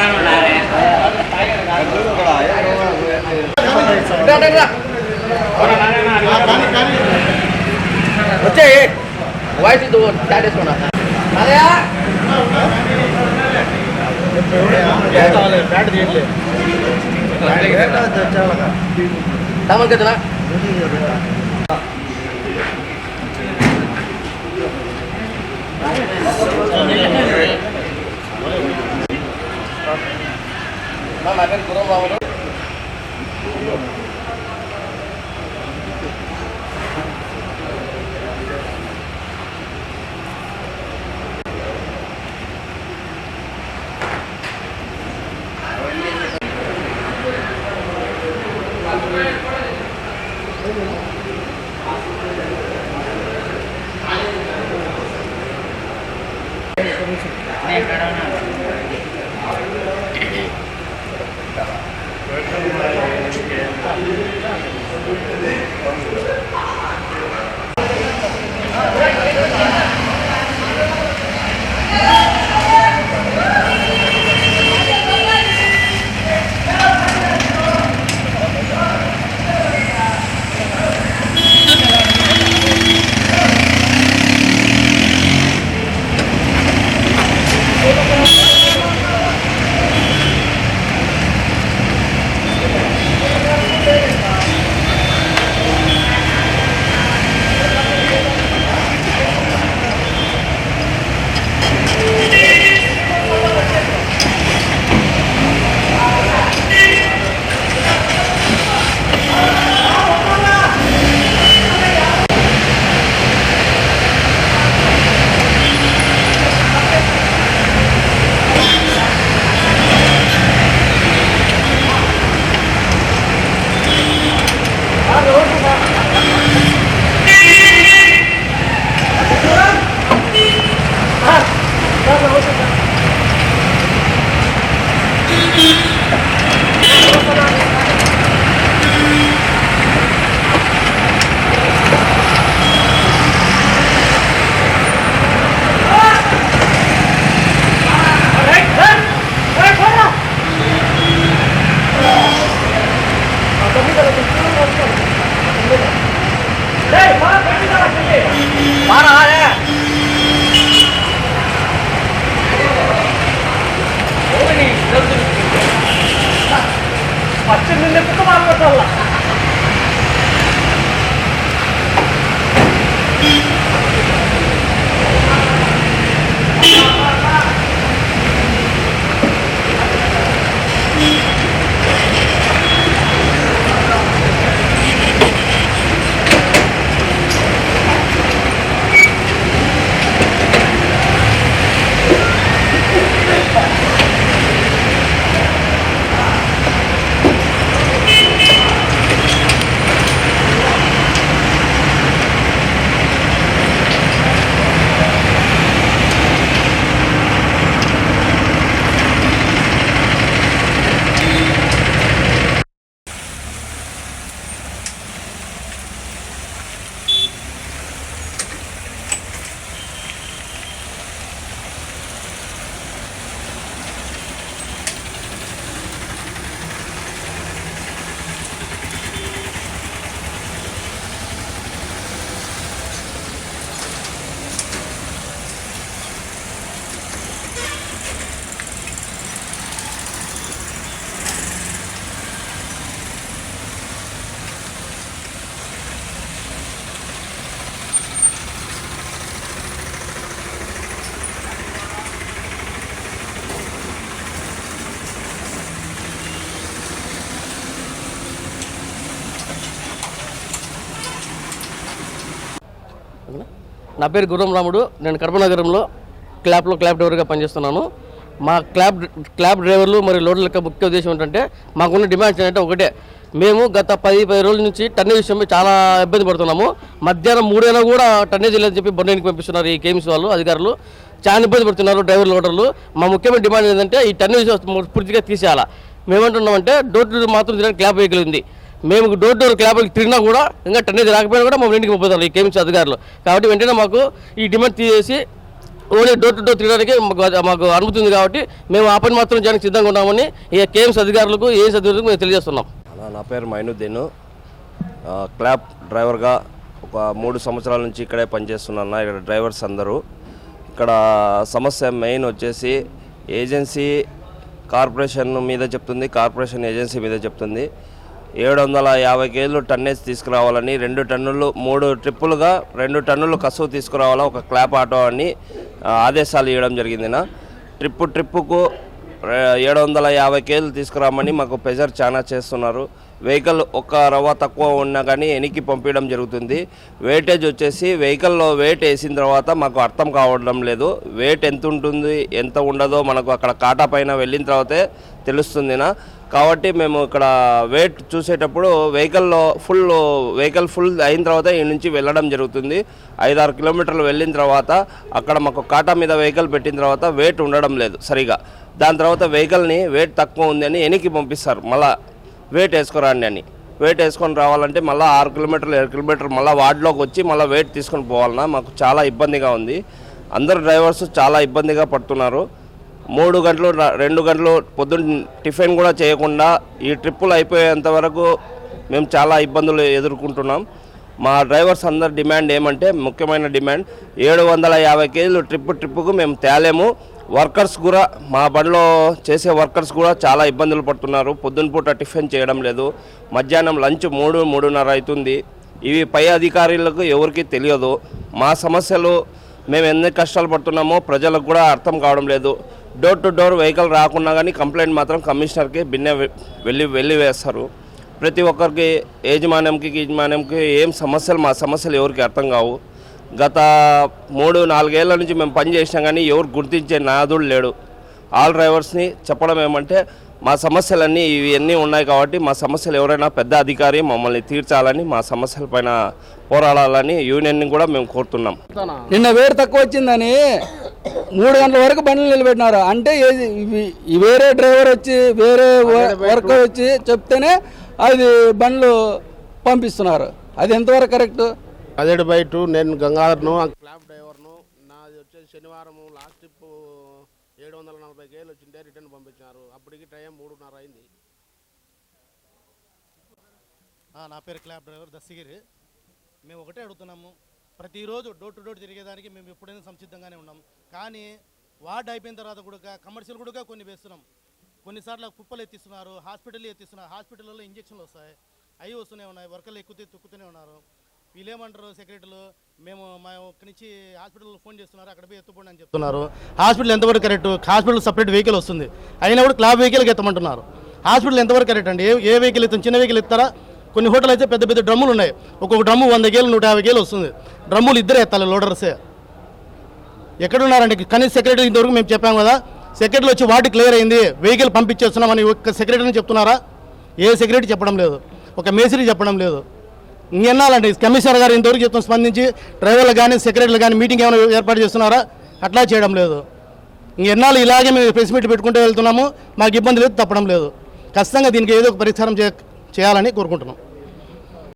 వాళ్ళేం పక్కన ఉండాలి వచ్చే వాయిస్ ఇది స్టార్ట్ చేసుకున్నా అదయా సామాన్ కదనా నా పేరు గురం రాములు నేను আমরা চললাম నా పేరు గుర్రం రాముడు. నేను కడప నగరంలో క్లాబ్లో క్లాబ్ డ్రైవర్గా పనిచేస్తున్నాను. మా క్లాబ్ క్లాబ్ డ్రైవర్లు మరియు లోడ్ల యొక్క ముఖ్య ఉద్దేశం ఏంటంటే మాకున్న డిమాండ్స్ ఏంటంటే ఒకటే. మేము గత పది పది రోజుల నుంచి టన్నేజ్ విషయంలో చాలా ఇబ్బంది పడుతున్నాము. మధ్యాహ్నం మూడైనా కూడా టన్నేజ్ లేదని చెప్పి బొండేనికి పంపిస్తున్నారు ఈ కేమ్స్ వాళ్ళు అధికారులు. చాలా ఇబ్బంది పడుతున్నారు డ్రైవర్ లోడర్లు మా ముఖ్యమైన డిమాండ్ ఏంటంటే ఈ టన్నేజ్ పూర్తిగా తీసేయాలా. మేమంటున్నామంటే డోర్ టు డోర్ మాత్రం తినడానికి క్లాబ్ వెహికల్ ఉంది. మేము డోర్ డోర్ క్లాబ్కి తిరిగినా కూడా ఇంకా టన్నేజ్ రాకపోయినా కూడా మా ఇంటికి పోతారు ఈ కేమ్స్ అధికారులు. కాబట్టి వెంటనే మాకు ఈ డిమాండ్ తీసేసి ఓన్లీ డోర్ టు డోర్ తిరగడానికి మాకు మాకు అనుమతి ఉంది కాబట్టి మేము ఆ పని మాత్రం చేయడానికి సిద్ధంగా ఉన్నామని ఈ కేఎంస్ అధికారులకు ఏఎస్ అధికారులకు మేము తెలియజేస్తున్నాం. నా పేరు మైనుద్దీన్. క్లాబ్ డ్రైవర్గా ఒక మూడు సంవత్సరాల నుంచి ఇక్కడే పనిచేస్తున్నాను ఇక్కడ డ్రైవర్స్ అందరూ. ఇక్కడ సమస్య మెయిన్ వచ్చేసి ఏజెన్సీ కార్పొరేషన్ మీద చెప్తుంది కార్పొరేషన్ ఏజెన్సీ మీద చెప్తుంది. ఏడు వందల యాభై కేజీలు టన్నేజ్ తీసుకురావాలని రెండు టన్నులు మూడు ట్రిప్పులుగా రెండు టన్నులు కసువు తీసుకురావాలని ఒక క్లాప్ ఆటో అని ఆదేశాలు ఇవ్వడం జరిగింది నా ట్రిప్పు ట్రిప్పుకు ఏడు వందల యాభై కేజీలు తీసుకురామని మాకు ప్రెజర్ చాలా చేస్తున్నారు. వెహికల్ ఒక రవ్వ తక్కువ ఉన్నా కానీ వెనక్కి పంపించడం జరుగుతుంది. వెయిటేజ్ వచ్చేసి వెహికల్లో వెయిట్ వేసిన తర్వాత మాకు అర్థం కావడం లేదు. వెయిట్ ఎంత ఉంటుంది ఎంత ఉండదో మనకు అక్కడ కాటా పైన వెళ్ళిన తర్వాతే తెలుస్తుందినా. కాబట్టి మేము ఇక్కడ వెయిట్ చూసేటప్పుడు వెహికల్లో ఫుల్ వెహికల్ ఫుల్ అయిన తర్వాత ఈ నుంచి వెళ్ళడం జరుగుతుంది. ఐదారు కిలోమీటర్లు వెళ్ళిన తర్వాత అక్కడ మాకు కాటా మీద వెహికల్ పెట్టిన తర్వాత వెయిట్ ఉండడం లేదు సరిగా. దాని తర్వాత వెహికల్ని వెయిట్ తక్కువ ఉంది అని వెనక్కి పంపిస్తారు. మళ్ళా వెయిట్ వేసుకురండి అని. వెయిట్ వేసుకొని రావాలంటే మళ్ళీ ఆరు కిలోమీటర్లు ఏడు కిలోమీటర్లు మళ్ళీ వార్డులోకి వచ్చి మళ్ళీ వెయిట్ తీసుకొని పోవాలన్నా మాకు చాలా ఇబ్బందిగా ఉంది. అందరు డ్రైవర్స్ చాలా ఇబ్బందిగా పడుతున్నారు. మూడు గంటలు రెండు గంటలు పొద్దున్న టిఫిన్ కూడా చేయకుండా ఈ ట్రిప్పులు అయిపోయేంత వరకు మేము చాలా ఇబ్బందులు ఎదుర్కొంటున్నాం. మా డ్రైవర్స్ అందరి డిమాండ్ ఏమంటే ముఖ్యమైన డిమాండ్ ఏడు వందల యాభై కేజీలు ట్రిప్ ట్రిప్పుకు మేము తేలేము. వర్కర్స్ కూడా మా బండిలో చేసే వర్కర్స్ కూడా చాలా ఇబ్బందులు పడుతున్నారు. పొద్దున పూట టిఫిన్ చేయడం లేదు. మధ్యాహ్నం లంచ్ మూడు మూడున్నర అవుతుంది. ఇవి పై అధికారులకు ఎవరికి తెలియదు. మా సమస్యలు మేము ఎన్ని కష్టాలు పడుతున్నామో ప్రజలకు కూడా అర్థం కావడం లేదు. డోర్ టు డోర్ వెహికల్ రాకున్నా కానీ కంప్లైంట్ మాత్రం కమిషనర్కి భిన్న వెళ్ళి వెళ్ళి వేస్తారు. ప్రతి ఒక్కరికి యజమాన్యంకి యజమాన్యంకి ఏం సమస్యలు మా సమస్యలు ఎవరికి అర్థం కావు. గత మూడు నాలుగేళ్ళ నుంచి మేము పని చేసినా కానీ ఎవరు గుర్తించే నాదుడు లేడు. ఆల్ డ్రైవర్స్ని చెప్పడం ఏమంటే మా సమస్యలన్నీ ఇవన్నీ ఉన్నాయి కాబట్టి మా సమస్యలు ఎవరైనా పెద్ద అధికారి మమ్మల్ని తీర్చాలని మా సమస్యల పైన పోరాడాలని యూనియన్ని కూడా మేము కోరుతున్నాం. నిన్న వేడి తక్కువ వచ్చిందని మూడు గంటల వరకు బండ్లు నిలబెట్టినారు. అంటే వేరే డ్రైవర్ వచ్చి వేరే వర్కర్ వచ్చి చెప్తేనే అది బండ్లు పంపిస్తున్నారు. అది ఎంతవరకు కరెక్ట్? పదిహేడు బై టూ నేను గంగాధర్ను ఆ క్లాబ్ డ్రైవర్ను నాది వచ్చేసి శనివారం లాస్ట్ ట్రిప్ ఏడు వందల నలభై కేలు వచ్చింటే రిటర్న్ పంపించినారు. అప్పటికి టైం మూడున్నర అయింది. ఆ, నా పేరు క్లాబ్ డ్రైవర్ దస్సిగిరి. మేము ఒకటే అడుగుతున్నాము. ప్రతిరోజు డోర్ టు డోర్ తిరిగేదానికి మేము ఎప్పుడైనా సంసిద్ధంగానే ఉన్నాం. కానీ వార్డ్ అయిపోయిన తర్వాత కూడా కమర్షియల్ కూడా కొన్ని వేస్తున్నాం. కొన్నిసార్లు కుప్పలు ఎత్తిస్తున్నారు హాస్పిటల్ ఎత్తిస్తున్నారు. హాస్పిటల్లో ఇంజక్షన్లు వస్తాయి. అవి వస్తూనే ఉన్నాయి. వర్కర్లు ఎక్కుతూ తొక్కుతూనే ఉన్నారు. వీళ్ళేమంటారు సెక్రటరీలు మేము మా ఇక్కడి నుంచి హాస్పిటల్ ఫోన్ చేస్తున్నారు. అక్కడ పోయి ఎత్తుకోండి అని చెప్తున్నారు. హాస్పిటల్ ఎంతవరకు కరెక్ట్ హాస్పిటల్ సపరేట్ వెహికల్ వస్తుంది. అయినా కూడా క్లాబ్ వెహికల్కి ఎత్తమంటున్నారు. హాస్పిటల్ ఎంతవరకు కరెక్ట్ అండి? ఏ ఏ వెహికల్ ఎత్తుంది చిన్న వెహికల్ ఎత్తారా? కొన్ని హోటల్ అయితే పెద్ద పెద్ద డ్రమ్ములు ఉన్నాయి. ఒక్కొక్క డ్రమ్ము వంద గేలు నూట యాభై గేలు వస్తుంది. డ్రమ్ములు ఇద్దరే ఎత్తాలి లోడర్సే. ఎక్కడున్నారంటే కనీస సెక్రటరీ ఇంతవరకు మేము చెప్పాం కదా. సెక్రటరీ వచ్చి వాటి క్లియర్ అయింది. వెహికల్ పంపించేస్తున్నామని ఒక్క సెక్రటరీని చెప్తున్నారా? ఏ సెక్రటరీ చెప్పడం లేదు. ఒక మేసిరి చెప్పడం లేదు. ఇంకెన్నాలండి కమిషనర్ గారు ఇంతవరకు చెప్తాం స్పందించి డ్రైవర్లు కానీ సెక్రటరీలు కానీ మీటింగ్ ఏమైనా ఏర్పాటు చేస్తున్నారా? అట్లా చేయడం లేదు. ఇంకెన్నాళ్ళు ఇలాగే మేము ప్రెస్ మీట్ పెట్టుకుంటూ వెళ్తున్నాము. మాకు ఇబ్బంది లేదు తప్పడం లేదు. ఖచ్చితంగా దీనికి ఏదో ఒక పరిష్కారం చే చేయాలని కోరుకుంటున్నాం.